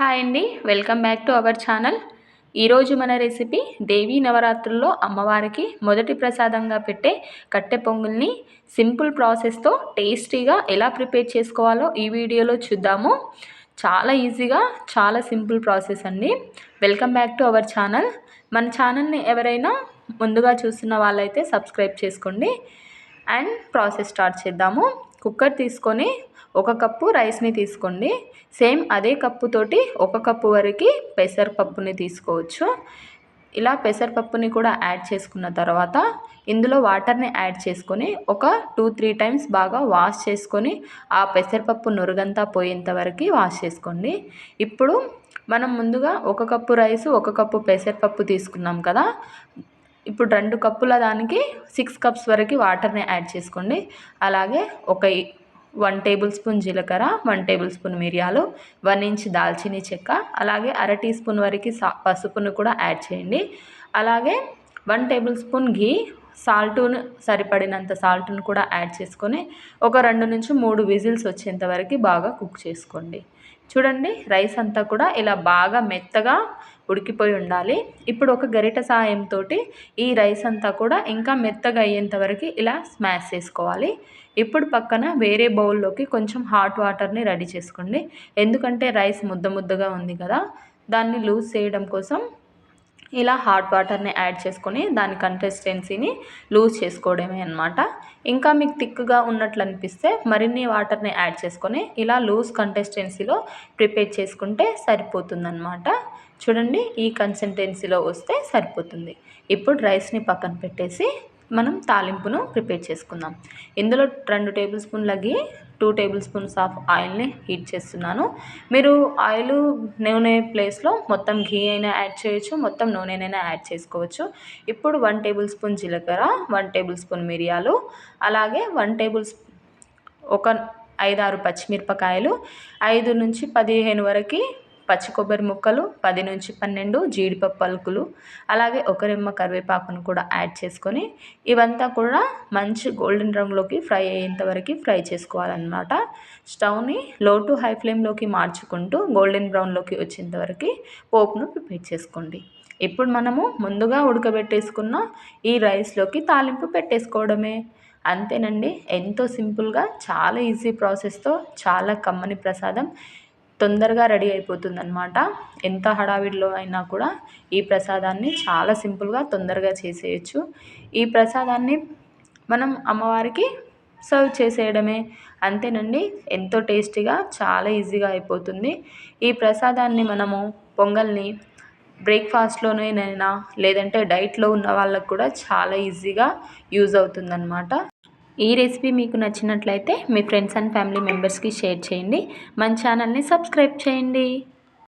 Hi అండి. Welcome back to our channel. ఈరోజు మన రెసిపీ దేవీ నవరాత్రుల్లో అమ్మవారికి మొదటి ప్రసాదంగా పెట్టే కట్టె పొంగుల్ని సింపుల్ ప్రాసెస్తో టేస్టీగా ఎలా ప్రిపేర్ చేసుకోవాలో ఈ వీడియోలో చూద్దాము. చాలా ఈజీగా చాలా సింపుల్ ప్రాసెస్ అండి. Welcome back to our channel. మన ఛానల్ని ఎవరైనా ముందుగా చూస్తున్న వాళ్ళైతే సబ్స్క్రైబ్ చేసుకోండి. అండ్ ప్రాసెస్ స్టార్ట్ చేద్దాము. కుక్కర్ తీసుకొని ఒక కప్పు రైస్ని తీసుకోండి. సేమ్ అదే కప్పుతోటి ఒక కప్పు వరకు పెసరపప్పుని తీసుకోవచ్చు. ఇలా పెసరపప్పుని కూడా యాడ్ చేసుకున్న తర్వాత ఇందులో వాటర్ని యాడ్ చేసుకొని ఒక టూ త్రీ టైమ్స్ బాగా వాష్ చేసుకొని ఆ పెసరపప్పు నురుగంతా పోయేంత వరకు వాష్ చేసుకోండి. ఇప్పుడు మనం ముందుగా ఒక కప్పు రైస్ ఒక కప్పు పెసరపప్పు తీసుకున్నాం కదా. ఇప్పుడు రెండు కప్పుల దానికి సిక్స్ కప్స్ వరకు వాటర్ని యాడ్ చేసుకోండి. అలాగే ఒక వన్ టేబుల్ స్పూన్ జీలకర్ర వన్ టేబుల్ స్పూన్ మిరియాలు వన్ ఇంచ్ దాల్చిని చెక్క అలాగే అర టీ స్పూన్ వరకు సా పసుపును కూడా యాడ్ చేయండి. అలాగే వన్ టేబుల్ స్పూన్ ఘీ సాల్టును సరిపడినంత సాల్ట్ను కూడా యాడ్ చేసుకొని ఒక రెండు నుంచి మూడు విజిల్స్ వచ్చేంత వరకు బాగా కుక్ చేసుకోండి. చూడండి రైస్ అంతా కూడా ఇలా బాగా మెత్తగా ఉడికిపోయి ఉండాలి. ఇప్పుడు ఒక గరిట సాయంతో ఈ రైస్ అంతా కూడా ఇంకా మెత్తగా అయ్యేంత వరకు ఇలా స్మాష్ చేసుకోవాలి. ఇప్పుడు పక్కన వేరే బౌల్లోకి కొంచెం హాట్ వాటర్ని రెడీ చేసుకోండి. ఎందుకంటే రైస్ ముద్ద ముద్దగా ఉంది కదా దాన్ని లూజ్ చేయడం కోసం ఇలా హాట్ వాటర్ని యాడ్ చేసుకొని దాని కన్సిస్టెన్సీని లూజ్ చేసుకోవడమే అనమాట ఇంకా మీకు థిక్గా ఉన్నట్లు అనిపిస్తే మరిన్ని వాటర్ని యాడ్ చేసుకొని ఇలా లూజ్ కన్సిస్టెన్సీలో ప్రిపేర్ చేసుకుంటే సరిపోతుందన్నమాట. చూడండి ఈ కన్సిస్టెన్సీలో వస్తే సరిపోతుంది. ఇప్పుడు రైస్ని పక్కన పెట్టేసి మనం తాలింపును ప్రిపేర్ చేసుకుందాం. ఇందులో రెండు టేబుల్ స్పూన్ల గీ టూ టేబుల్ స్పూన్స్ ఆఫ్ ఆయిల్ని హీట్ చేస్తున్నాను. మీరు ఆయిల్ నూనె ప్లేస్లో మొత్తం ఘీ అయినా యాడ్ చేయొచ్చు మొత్తం నూనెనైనా యాడ్ చేసుకోవచ్చు. ఇప్పుడు వన్ టేబుల్ స్పూన్ జీలకర్ర వన్ టేబుల్ స్పూన్ మిరియాలు అలాగే వన్ టేబుల్ ఒక ఐదారు పచ్చిమిరపకాయలు ఐదు నుంచి పదిహేను వరకు పచ్చి కొబ్బరి ముక్కలు పది నుంచి పన్నెండు జీడిపప్పు పలుకులు అలాగే ఒక రెమ్మ కరివేపాకును కూడా యాడ్ చేసుకొని ఇవంతా కూడా మంచి గోల్డెన్ రంగులోకి ఫ్రై అయ్యేంత వరకు ఫ్రై చేసుకోవాలన్నమాట. స్టవ్ని లో టు హై ఫ్లేమ్లోకి మార్చుకుంటూ గోల్డెన్ బ్రౌన్లోకి వచ్చేంత వరకు పోపును ప్రిపేర్ చేసుకోండి. ఇప్పుడు మనము ముందుగా ఉడకబెట్టేసుకున్న ఈ రైస్లోకి తాలింపు పెట్టేసుకోవడమే. అంతేనండి ఎంతో సింపుల్గా చాలా ఈజీ ప్రాసెస్తో చాలా కమ్మని ప్రసాదం. తొందరగా రెడీ అయిపోతుందన్నమాట. ఎంత హడావిడిలో అయినా కూడా ఈ ప్రసాదాన్ని చాలా సింపుల్గా తొందరగా చేసేయచ్చు. ఈ ప్రసాదాన్ని మనం అమ్మవారికి సర్వ్ చేసేయడమే. అంతేనండి ఎంతో టేస్టీగా చాలా ఈజీగా అయిపోతుంది. ఈ ప్రసాదాన్ని మనము పొంగల్ని బ్రేక్ఫాస్ట్లోనైనా లేదంటే డైట్లో ఉన్న వాళ్ళకు కూడా చాలా ఈజీగా యూజ్ అవుతుందన్నమాట. ఈ రెసిపీ మీకు నచ్చినట్లయితే మీ ఫ్రెండ్స్ అండ్ ఫ్యామిలీ మెంబర్స్కి షేర్ చేయండి. మన ఛానల్ని సబ్స్క్రైబ్ చేయండి.